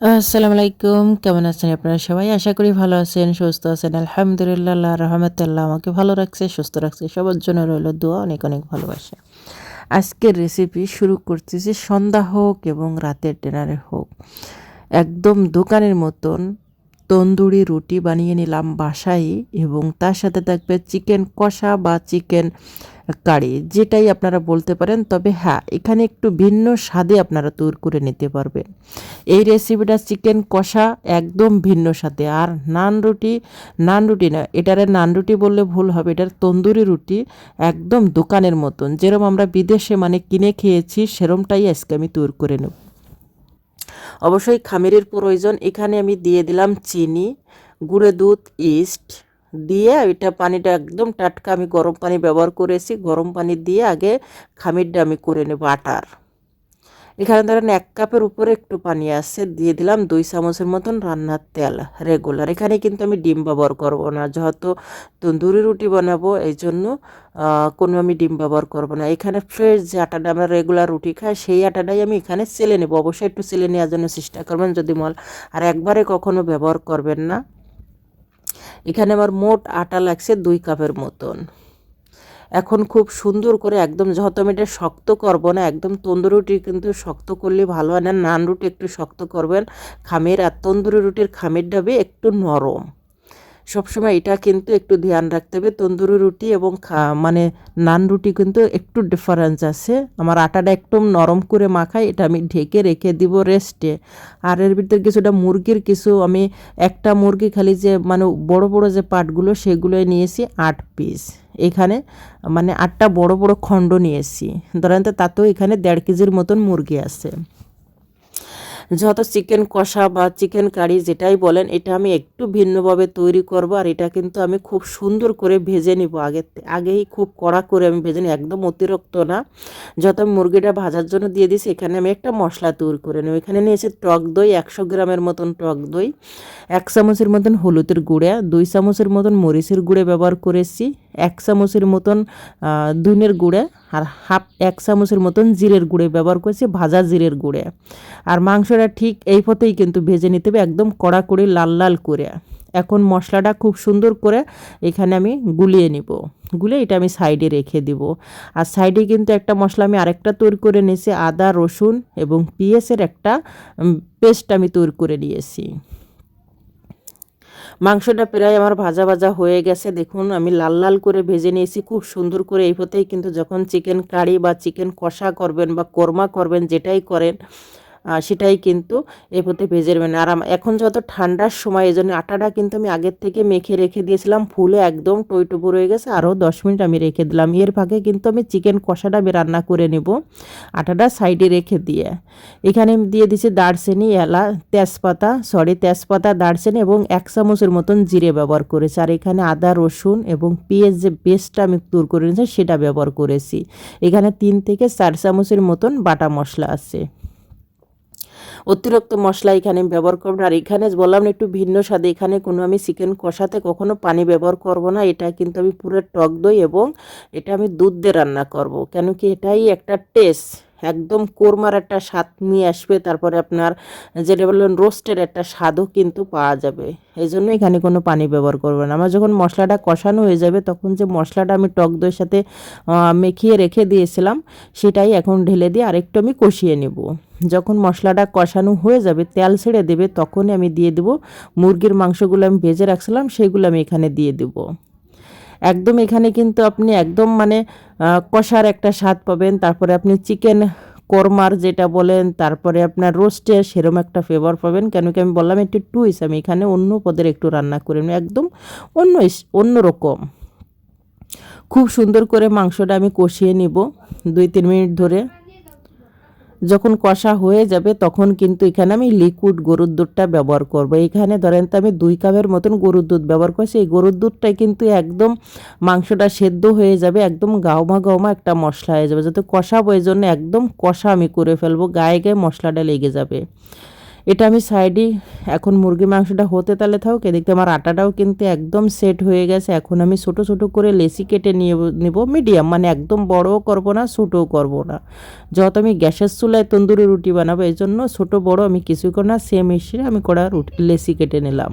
আসসালামু আলাইকুম কেমন আছেন আপনারা সবাই? আশা করি ভালো আছেন, সুস্থ আছেন। আলহামদুলিল্লাহ রহমতুল্লাহ আমাকে ভালো রাখছে, সুস্থ রাখছে। সবার জন্য রইল দোয়া, অনেক অনেক ভালোবাসা। আজকের রেসিপি শুরু করতেছি সন্ধ্যা হোক এবং রাতের ডিনারে হোক। একদম দোকানের মতন তন্দুরি রুটি বানিয়ে নিলাম বাসায় এবং তার সাথে থাকবে চিকেন কষা বা চিকেন কারি, যেটাই আপনারা বলতে পারেন, তবে হ্যাঁ এখানে একটু ভিন্ন স্বাদে আপনারা তৈরি করে নিতে পারবেন। এই রেসিপিটা চিকেন কষা একদম ভিন্ন স্বাদে, আর নান রুটি নান রুটি না, এটারে নান রুটি বললে ভুল হবে, এটার তন্দুরি রুটি একদম দোকানের মতন যেরকম আমরা বিদেশে মানে কিনে খেয়েছি, সেরমটাই আজকে আমি তৈরি করে নেব। অবশ্যই খামিরের প্রয়োজন, এখানে আমি দিয়ে দিলাম চিনি, গুঁড়ে দুধ ইস্ট দিয়ে এটা পানিটা একদম টাটকা আমি গরম পানি ব্যবহার করেছি। গরম পানি দিয়ে আগে খামিরটা আমি করে নেব আটার। এখানে ধরেন এক কাপের উপরে একটু পানি আছে, দিয়ে দিলাম দুই চামচের মতন রান্নার তেল রেগুলার এখানে কিন্তু আমি ডিম ব্যবহার করব না, যেহেতু তন্দুরি রুটি বানাবো এই জন্য কোনো আমি ডিম ব্যবহার করব না। এখানে ফ্রেশ যে আটাটা আমরা রেগুলার রুটি খাই, সেই আটাটাই আমি এখানে সেলে নেব। অবশ্যই একটু সেলে নেওয়ার জন্য চেষ্টা করবেন যদি মল, আর একবারে কখনো ব্যবহার করবেন না। এখানে আমার মোট আটা লাগছে দুই কাপের মতন। এখন খুব সুন্দর করে একদম যত আমি এটা শক্ত করব না, একদম তন্দুরি রুটি কিন্তু শক্ত করলে ভালো হয় না। নান রুটি একটু শক্ত করবেন, খামের আর তন্দুরি রুটির খামের ডাবে একটু নরম। সবসময় এটা কিন্তু একটু ধ্যান রাখতে হবে। তন্দুরি রুটি এবং খা মানে নান রুটি কিন্তু একটু ডিফারেন্স আছে। আমার আটাটা একদম নরম করে মাখাই, এটা আমি ঢেকে রেখে দিব রেস্টে আর এর ভিতরে কিছুটা মুরগির কিছু, আমি একটা মুরগি খালি যে মানে বড় বড় যে পাটগুলো সেগুলোই নিয়েছি আট পিস এখানে মানে আটটা বড় বড় খণ্ড নিয়েছি। ধরেন তো তাতেও এখানে দেড় কেজির মতন মুরগি আছে। যত চিকেন কষা বা চিকেন কারি যেটাই বলেন, এটা আমি একটু ভিন্নভাবে তৈরি করব আর এটা কিন্তু আমি খুব সুন্দর করে ভেজে নিব আগে আগেই খুব কড়া করে আমি ভেজে নিই একদম অতিরিক্ত না। যত মুরগিটা ভাজার জন্য দিয়ে দিছি, এখানে আমি একটা মশলা তৈরি করে নেব। এখানে নিয়েছি টক দই, একশো গ্রামের মতন টক দই, এক চামচের মতন হলুদের গুঁড়া, দুই চামচের মতন মরিচের গুঁড়ে ব্যবহার করেছি, এক চামচের মতন দুনের গুঁড়ে আর হাফ এক চামচের মতন জিরের গুঁড়ে ব্যবহার করেছি, ভাজা জিরের গুঁড়ে। আর মাংসটা ঠিক এই পথেই কিন্তু ভেজে নিতে হবে একদম কড়া করে, লাল লাল করে। এখন মশলাটা খুব সুন্দর করে এখানে আমি গুলিয়ে নিব। গুলে এটা আমি সাইডে রেখে দিব। আর সাইডে কিন্তু একটা মশলা আমি আরেকটা তৈরি করে নিয়েছি, আদা, রসুন এবং পিঁয়াজের একটা পেস্ট আমি তৈরি করে নিয়েছি। মাংসটা প্রায় আমার ভাজা ভাজা হয়ে গেছে। দেখুন, আমি লাল লাল করে ভেজে নিয়েছি, খুব সুন্দর করে এই পথেই। কিন্তু যখন চিকেন কারি বা চিকেন কষা করবেন বা কোরমা করবেন, যেটাই করেন সেটাই কিন্তু এ পথে ভেজে নেবেন আর এখন যত ঠান্ডার সময় এই জন্য আটাটা কিন্তু আমি আগের থেকে মেখে রেখে দিয়েছিলাম। ফুলে একদম টইটুপু রয়ে গেছে। আরও দশ মিনিট আমি রেখে দিলাম। এর ফাঁকে কিন্তু আমি চিকেন কষাটা আমি রান্না করে নেব। আটাটা সাইডে রেখে দিয়ে। এখানে দিয়ে দিচ্ছি দারচিনি এলা তেজপাতা সরি তেজপাতা, দারচিনি এবং এক চামচের মতন জিরে ব্যবহার করেছি। আর এখানে আদা, রসুন এবং পেঁয়াজ যে পেস্টটা আমি দূর করে নিয়েছি, সেটা ব্যবহার করেছি। এখানে তিন থেকে চার চামচের মতন বাটা মশলা আছে। অতিরিক্ত মশলা এখানে ব্যবহার করব আর এখানে বললাম না, একটু ভিন্ন স্বাদে এখানে কোনো আমি চিকেন কষাতে কখনো পানি ব্যবহার করব না। এটা কিন্তু আমি পুরো টক দই এবং এটা আমি দুধ দিয়ে রান্না করব। কেন কি এটাই একটা টেস্ট একদম কোরমার একটা স্বাদ নিয়ে আসবে, তারপরে আপনার যেটা বললেন রোস্টের একটা স্বাদও কিন্তু পাওয়া যাবে। এই জন্য এখানে কোনো পানি ব্যবহার করবেন আমার যখন মশলাটা কষানো হয়ে যাবে, তখন যে মশলাটা আমি টক দইয়ের সাথে মেখিয়ে রেখে দিয়েছিলাম, সেটাই এখন ঢেলে দিয়ে আরেকটু আমি কষিয়ে নেব। যখন মশলাটা কষানো হয়ে যাবে, তেল ছেড়ে দেবে, তখনই আমি দিয়ে দেবো। মুরগির মাংসগুলো আমি ভেজে রাখছিলাম, সেগুলো আমি এখানে দিয়ে দেবো। একদম এখানে কিন্তু আপনি একদম মানে কষার একটা স্বাদ পাবেন। তারপরে আপনি চিকেন কর্মার যেটা বলেন, তারপরে আপনার রোস্টের সেরম একটা ফ্লেভার পাবেন। কেন কি আমি বললাম একটু টুইস আমি এখানে অন্য পদের একটু রান্না করে একদম অন্য অন্য রকম। খুব সুন্দর করে মাংসটা আমি কষিয়ে নিব দুই তিন মিনিট ধরে। যখন কষা হয়ে যাবে, তখন কিন্তু এখানে আমি লিকুইড গরুর দুধটা ব্যবহার করব। এখানে ধরেন তো আমি দুই কাপের মতন গরুর দুধ ব্যবহার করছি। এই গরুর দুধটাই কিন্তু একদম মাংসটা সেদ্ধ হয়ে যাবে, একদম গাওমা গাওমা একটা মশলা হয়ে যাবে। যাতে কষাবো এই জন্য একদম কষা আমি করে ফেলব, গায়ে গায়ে মশলাটা লেগে যাবে। এটা আমি সাইডে এখন মুরগি মাংসটা হতে তালে থাকুক এদিকে আমার আটাটাও কিন্তু একদম সেট হয়ে গেছে। এখন আমি ছোট ছোট করে লেসি কেটে নিয়ে নিব মিডিয়াম মানে একদম বড়ও করব না, ছোটও করব না। যত আমি গ্যাসের চুলায় তন্দুরি রুটি বানাবো, এই জন্য ছোটো বড় আমি কিছু না সেম হিসেবে আমি কড়া রুটি, লেসি কেটে নিলাম।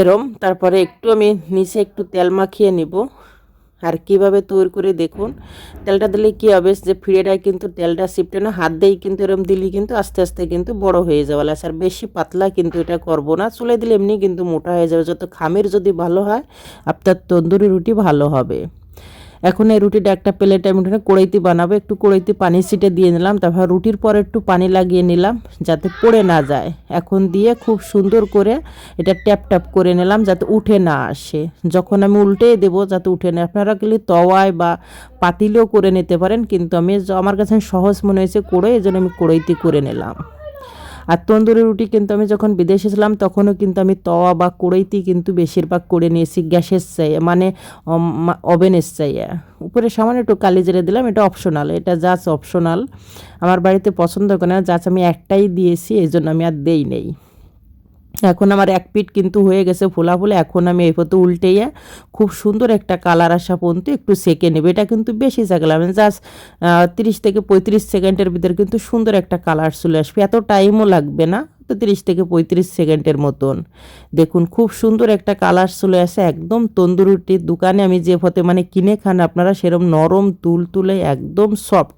এরম, তারপরে একটু আমি নিচে একটু তেল মাখিয়ে নিব। আর কীভাবে তৈরি করে দেখুন। তেলটা দিলে কী হবে? যে ফিরেটায় কিন্তু তেলটা সিপটে না হাত দিয়েই কিন্তু এরম দিলে কিন্তু আস্তে আস্তে কিন্তু বড় হয়ে যাবে। আর বেশি পাতলা কিন্তু এটা করব না। চুলে দিলে এমনি কিন্তু মোটা হয়ে যাবে। যত খামের যদি ভালো হয় আপনার তন্দুরি রুটি ভালো হবে। এখন এই রুটিটা একটা প্লেটে আমি উঠে কড়াইতে বানাবো, একটু কড়াইতে পানি ছিটে দিয়ে নিলাম, তারপর রুটির পর একটু পানি লাগিয়ে নিলাম যাতে পড়ে না যায়। এখন দিয়ে খুব সুন্দর করে এটা ট্যাপ ট্যাপ করে নিলাম যাতে উঠে না আসে। যখন আমি উল্টে দেবো যাতে উঠে না, আপনারা গেলে তওয়ায় বা পাতিলেও করে নিতে পারেন, কিন্তু আমি আমার কাছে সহজ মনে হয়েছে করে এই জন্য আমি কড়াইতে করে নিলাম। আর তন্দুরি রুটি কিন্তু আমি যখন বিদেশে ছিলাম, তখনও কিন্তু আমি তওয়া বা কড়াইতেই কিন্তু বেশিরভাগ করে নিয়েছি, গ্যাসের চাই মানে ওভেনের চাই উপরে সামান্য একটু কালি জেরে দিলাম, এটা অপশনাল এটা জাস্ট অপশনাল আমার বাড়িতে পছন্দ করে না জাস্ট আমি একটাই দিয়েছি এই জন্য আমি আর দেই নেই। এখন আমার এক পিঠ কিন্তু হয়ে গেছে ফোলা ফুলে, এখন আমি এই পথে উল্টেইয়া খুব সুন্দর একটা কালার আসা পর্যন্ত একটু সেকে নেবে। এটা কিন্তু বেশি সেকলাম জাস্ট তিরিশ থেকে পঁয়ত্রিশ সেকেন্ডের ভিতরে কিন্তু সুন্দর একটা কালার চলে আসবে। এত টাইমও লাগবে না, তো তিরিশ থেকে পঁয়ত্রিশ সেকেন্ডের মতন। দেখুন, খুব সুন্দর একটা কালার চলে আসে, একদম তন্দুরুটির দোকানে আমি যে পথে মানে কিনে খান আপনারা সেরকম নরম তুল তুলে একদম সফট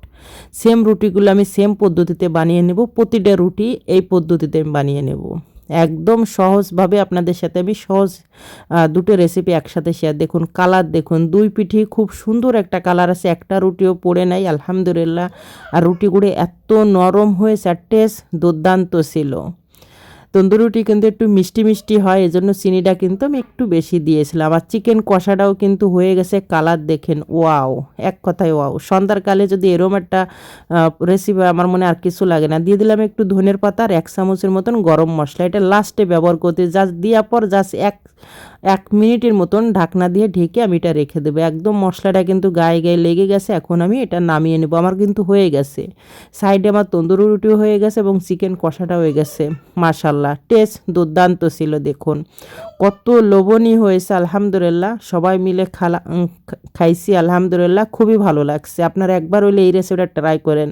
সেম রুটিগুলো আমি সেম পদ্ধতিতে বানিয়ে নেব, প্রতিটা রুটি এই পদ্ধতিতে আমি বানিয়ে নেব। একদম সহজভাবে আপনাদের সাথে আমি সহজ দুটো রেসিপি একসাথে শেয়ার দেখুন কালার দেখুন, দুই পিঠি খুব সুন্দর একটা কালার আছে। একটা রুটিও পড়ে নাই, আলহামদুলিল্লাহ। আর রুটিগুলো এত নরম হয়েছে, আর টেস্ট দুর্দান্ত ছিল। তন্দুরুটি কিন্তু একটু মিষ্টি মিষ্টি হয়, এজন্য চিনিটা কিন্তু আমি একটু বেশি দিয়েছিলাম। আর চিকেন কষাটাও কিন্তু হয়ে গেছে কালার দেখেন ওয়াও এক কথায় ওয়াও সন্ধ্যারকালে যদি এরম একটা রেসিপি আমার মনে আর কিছু লাগে না। দিয়ে দিলাম একটু ধনের পাতা আর এক চামচের মতন গরম মশলা। এটা লাস্টে ব্যবহার করতে যা দেওয়ার পর জাস্ট এক এক মিনিটের মতন ঢাকনা দিয়ে ঢেকে আমি এটা রেখে দেবো। একদম মশলাটা কিন্তু গায়ে গায়ে লেগে গেছে, এখন আমি এটা নামিয়ে নেব। আমার কিন্তু হয়ে গেছে। সাইডে আমার তন্দুরি রুটিও হয়ে গেছে এবং চিকেন কষাটা হয়ে গেছে মাশাল্লাহ টেস্ট দুর্দান্ত ছিল, দেখুন। কত লোভনীয় হয়েছে, আলহামদুলিল্লাহ। সবাই মিলে খালা খাইছি, আলহামদুলিল্লাহ। খুবই ভালো লাগছে। আপনারা একবার হইলে এই রেসিপিটা ট্রাই করেন।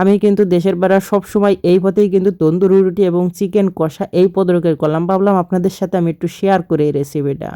আমি কিন্তু দেশের বেড়া সবসময় এই পথেই কিন্তু তন্দুরি রুটি এবং চিকেন কষা এই পদরকের করলাম ভাবলাম আপনাদের সাথে আমি একটু শেয়ার করে এই রেসিপিটা